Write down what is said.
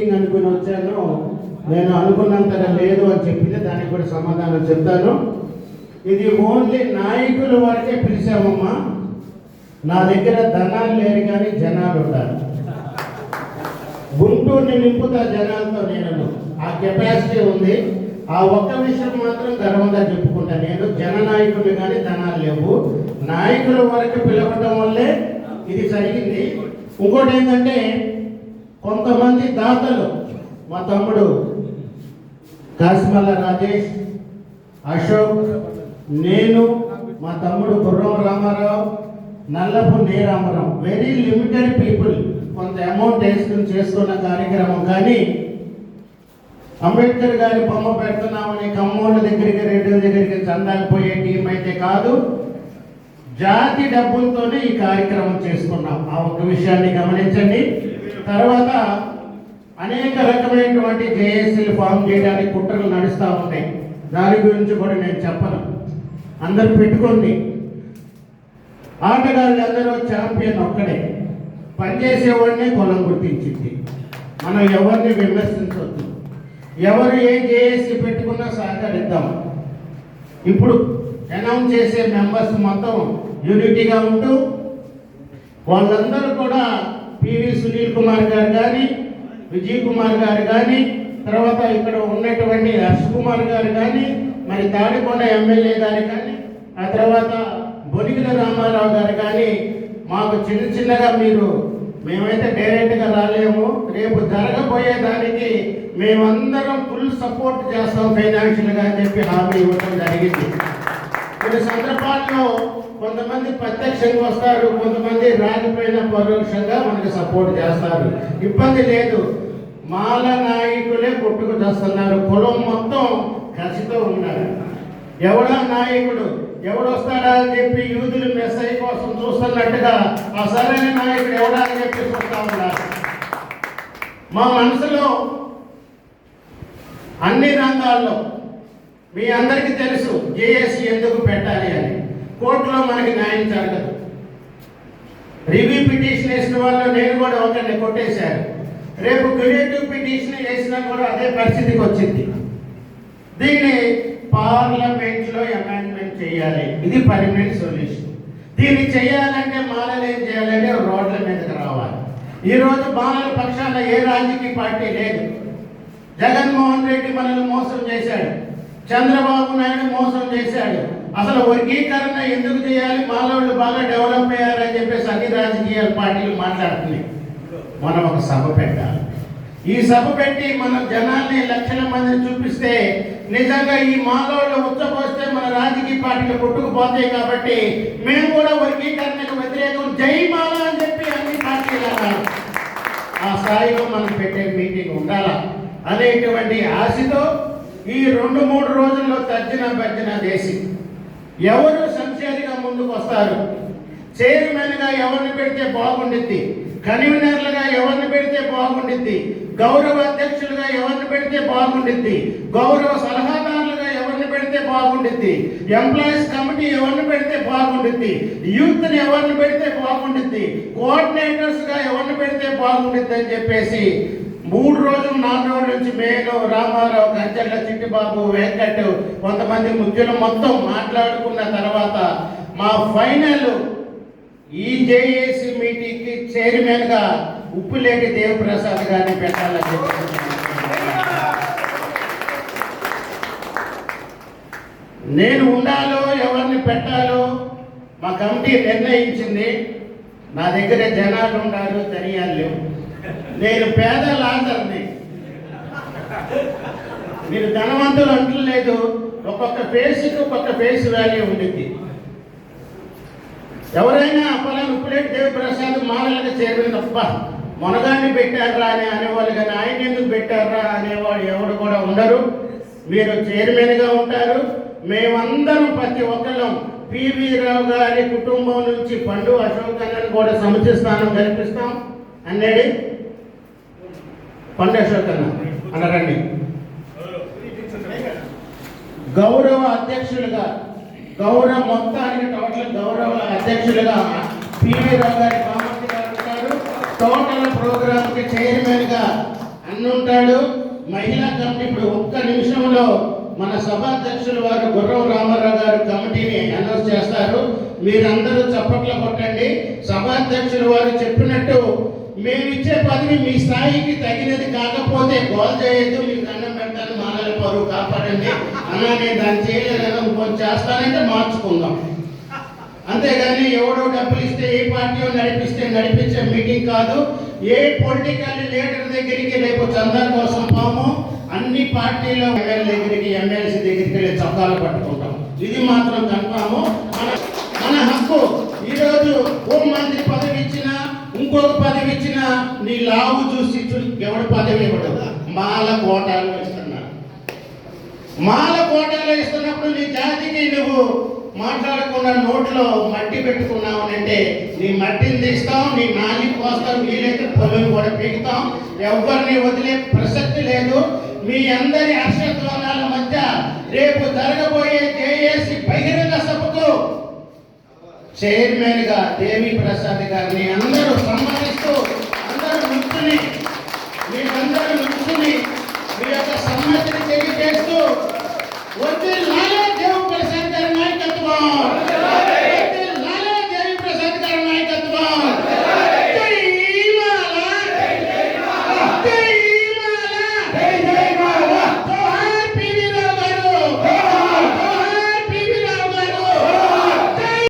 అనుకుని వచ్చాను నేను అనుకున్నంతగా లేదు అని చెప్పితే దానికి కూడా సమాధానం చెప్తాను. ఇది ఓన్లీ నాయకుల వరకే పిలిచామమ్మా నా దగ్గర ధనాలు లేరు కానీ జనాలు ఉండాలి గుంటూరుని నింపుతా జనాలతో నేను. ఆ కెపాసిటీ ఉంది. ఆ ఒక్క విషయం మాత్రం గర్వంగా చెప్పుకుంటా. నేను జననాయకుడిని కానీ ధనాలు లేవు. నాయకుల వరకు పిలవటం వల్లే ఇది జరిగింది. ఇంకోటి ఏంటంటే కొంతమంది దాతలు. మా తమ్ముడు కాసిమల్ల రాజేష్ అశోక్ నేను మా తమ్ముడు గుర్రం రామారావు నల్లపు నీరామరావు వెరీ లిమిటెడ్ పీపుల్ కొంత అమౌంట్ వేసుకుని చేసుకున్న కార్యక్రమం. కానీ అంబేద్కర్ గారి బొమ్మ పెడుతున్నామని కమ్మోళ్ళ దగ్గరికి రెడ్డి దగ్గరికి చందాలు పోయే టీం అయితే కాదు జాతి డబ్బులతోనే ఈ కార్యక్రమం చేసుకున్నాం. ఆ ఒక్క విషయాన్ని గమనించండి. తర్వాత అనేక రకమైనటువంటి జేఏసీలు ఫామ్ చేయడానికి కుట్రలు నడుస్తూ ఉంటాయి దాని గురించి కూడా నేను చెప్పను. అందరు పెట్టుకోండి. ఆటగాళ్ళు అందరూ ఛాంపియన్ ఒక్కడే. పనిచేసేవాడిని కులం గుర్తించింది. మనం ఎవరిని విమర్శించవద్దు ఎవరు ఏ జేఏసీ పెట్టుకున్నా సహకరిద్దాం. ఇప్పుడు అనౌన్స్ చేసే మెంబర్స్ మొత్తం యూనిటీగా ఉంటూ వాళ్ళందరూ కూడా పివి సునీల్ కుమార్ గారు కానీ విజయ్ కుమార్ గారు కానీ తర్వాత ఇక్కడ ఉన్నటువంటి హర్ష్ కుమార్ గారు కానీ మరి తాడికొండ ఎమ్మెల్యే గారు కానీ ఆ తర్వాత బొనిగిల రామారావు గారు కానీ మాకు చిన్న చిన్నగా మీరు మేమైతే డైరెక్ట్గా రాలేము. రేపు జరగబోయే దానికి మేమందరం ఫుల్ సపోర్ట్ చేస్తాం ఫైనాన్షియల్గా అని చెప్పి హామీ ఇవ్వడం జరిగింది. కొన్ని సందర్భాల్లో కొంతమంది ప్రత్యక్షంగా వస్తారు కొంతమంది రాకపోయినా పరోక్షంగా మనకి సపోర్ట్ చేస్తారు. ఇబ్బంది లేదు. మాల నాయకులే కొట్టుకు చేస్తున్నారు కులం మొత్తం కసితో ఉన్నారు. ఎవడా నాయకుడు? ఎవడు వస్తాడా అని చెప్పి యూదులు మెస్సై కోసం చూస్తున్నట్టుగా ఆ సరైన నాయకుడు ఎవడా అని చెప్పి చూస్తా ఉన్నారు. మా మనసులో అన్ని రంగాల్లో మీ అందరికీ తెలుసు జేఏసీ ఎందుకు పెట్టాలి అని. కోర్టులో మనకి న్యాయం జరగదు. రివ్యూ పిటిషన్ వేసిన వాళ్ళు నేను కూడా ఒకరిని కొట్టేశారు. రేపు క్రియేటివ్ పిటిషన్ వేసినా కూడా అదే పరిస్థితికి వచ్చింది. దీన్ని పార్లమెంట్లో అమెండ్మెంట్ చేయాలి. ఇది పర్మనెంట్ సొల్యూషన్ దీన్ని చేయాలంటే మాలలు ఏం చేయాలంటే రోడ్ల మీదకి రావాలి. ఈరోజు మాలల పక్షాన ఏ రాజకీయ పార్టీ లేదు. జగన్మోహన్ రెడ్డి మనల్ని మోసం చేశాడు. చంద్రబాబు నాయుడు మోసం చేశాడు. అసలు వర్గీకరణ ఎందుకు చేయాలి? మానవులు బాగా డెవలప్ అయ్యారని చెప్పేసి అన్ని రాజకీయ పార్టీలు మాట్లాడుతున్నాయి. మనం ఒక సభ పెట్టాలి. ఈ సభ పెట్టి మన జనాల్ని లక్షల మందిని చూపిస్తే నిజంగా ఈ మానవులు ఉచ్చపోస్తే మన రాజకీయ పార్టీలు కొట్టుకుపోతాయి కాబట్టి మేము కూడా వర్గీకరణకు వ్యతిరేకం. జై మాల అని చెప్పి అన్ని పార్టీలు అన్నారు. ఆ స్థాయిలో మనం పెట్టే మీటింగ్ ఉండాలా? అనేటువంటి ఆశతో ఈ రెండు మూడు రోజుల్లో తర్జన భర్జన చేసి ఎవరు సంచారిగా ముందుకు వస్తారు? చైర్మన్గా ఎవరిని పెడితే బాగుండిద్ది? కన్వీనర్లుగా ఎవరిని పెడితే బాగుండిద్ది? గౌరవ అధ్యక్షులుగా ఎవరిని పెడితే బాగుండిద్ది? గౌరవ సలహాదారులుగా ఎవరిని పెడితే బాగుండిద్ది? ఎంప్లాయీస్ కమిటీ ఎవరిని పెడితే బాగుండిద్ది? యూత్ని ఎవరిని పెడితే బాగుండిద్ది? కోఆర్డినేటర్స్గా ఎవరిని పెడితే బాగుండిద్ది అని చెప్పేసి మూడు రోజులు నాలుగు రోజుల నుంచి మేలు రామారావు గంజర్ల చిట్టిబాబు వెంకట్ కొంతమంది ముఖ్యులు మొత్తం మాట్లాడుకున్న తర్వాత మా ఫైనల్ ఈ జేఏసీ మీటింగ్కి చైర్మన్గా ఉప్పులేటి దేవప్రసాద్ గారిని పెట్టాలని చెప్పి నేను ఉండాలో ఎవరిని పెట్టాలో మా కమిటీ నిర్ణయించింది. నా దగ్గర జనాలు ఉండాలో తెలియాలి లేవు. నేను పేద లాజర్ని మీరు ధనవంతులు అంటలేదు ఒక్కొక్క ఫేస్కి ఒక్కొక్క ఫేస్ వాల్యూ ఉండింది ఎవరైనా అప్పలని ఉప్పులేటి దేవప్రసాద్ మాలలుగా చేరిన తప్ప మొనగాన్ని పెట్టారా అని అనేవాళ్ళు కానీ ఆయన ఎందుకు పెట్టారా అనేవాడు ఎవడు కూడా ఉండరు. మీరు చైర్మన్గా ఉంటారు. మేమందరం ప్రతి ఒక్కళ్ళం పివి రావు గారి కుటుంబం నుంచి పండు అశోక్ అన్నని కూడా సముచిత స్థానం కల్పిస్తాం అన్నాడు పండేశ్వర్ కన్నా అన్నారండి. గౌరవ అధ్యక్షులుగా గౌరవ మొత్తానికి టోటల్ గౌరవ అధ్యక్షులుగా పివి రావు గారి కామంతి గారు ఉంటారు. టోటల్ ప్రోగ్రామ్కి చైర్మన్గా అన్నుంటాడు మహిళా కమిటీ ఇప్పుడు ఒక్క నిమిషంలో మన సభాధ్యక్షులు వారు గుర్రం రామారావు గారు కమిటీని అనౌన్స్ చేస్తారు. మీరందరూ చప్పట్లు కొట్టండి. సభాధ్యక్షులు వారు చెప్పినట్టు మేము ఇచ్చే పదవి మీ స్థాయికి తగినది కాకపోతే గోల్ చేయొద్దు మీకు దండం పెడతాను మానల పరువు కాపాడండి. అన్నా నేను దాన్ని చేయలేదని ఇంకొంచెం చేస్తానంటే మార్చుకుందాం. అంతేగాని ఎవడో డబ్బులు ఇస్తే ఏ పార్టీ నడిపిస్తే నడిపించే మీటింగ్ కాదు. ఏ పొలిటికల్ లీడర్ దగ్గరికి రేపు చందా కోసం పాము అన్ని పార్టీల ఎమ్మెల్యే దగ్గరికి ఎమ్మెల్సీ దగ్గరికి వెళ్ళి చొక్కాలు పట్టుకుంటాం. ఇది మాత్రం కన్ఫాము. లావు చూసి ఎవడు పదవి ఇవ్వడు మాల కోటాలు ఇస్తున్నారు మాల కోటాలు ఇస్తున్నప్పుడు నీ జాతికి నువ్వు మాట్లాడకుండా నోట్లో మట్టి పెట్టుకున్నావు అంటే నీ మట్టిని తీస్తాం నీ నాలి కోస్తాం వీలైతే పనులు కూడా పీకుతాం. ఎవరిని వదిలే ప్రసక్తి లేదు. మీ అందరి హర్షధ్వానాల మధ్య రేపు జరగబోయే కేఏసి బహిరంగ సభకు చైర్మన్గా దేవి ప్రసాద్ గారిని అందరూ సన్మానిస్తూ అందరూ ముక్తుని మీరందరూ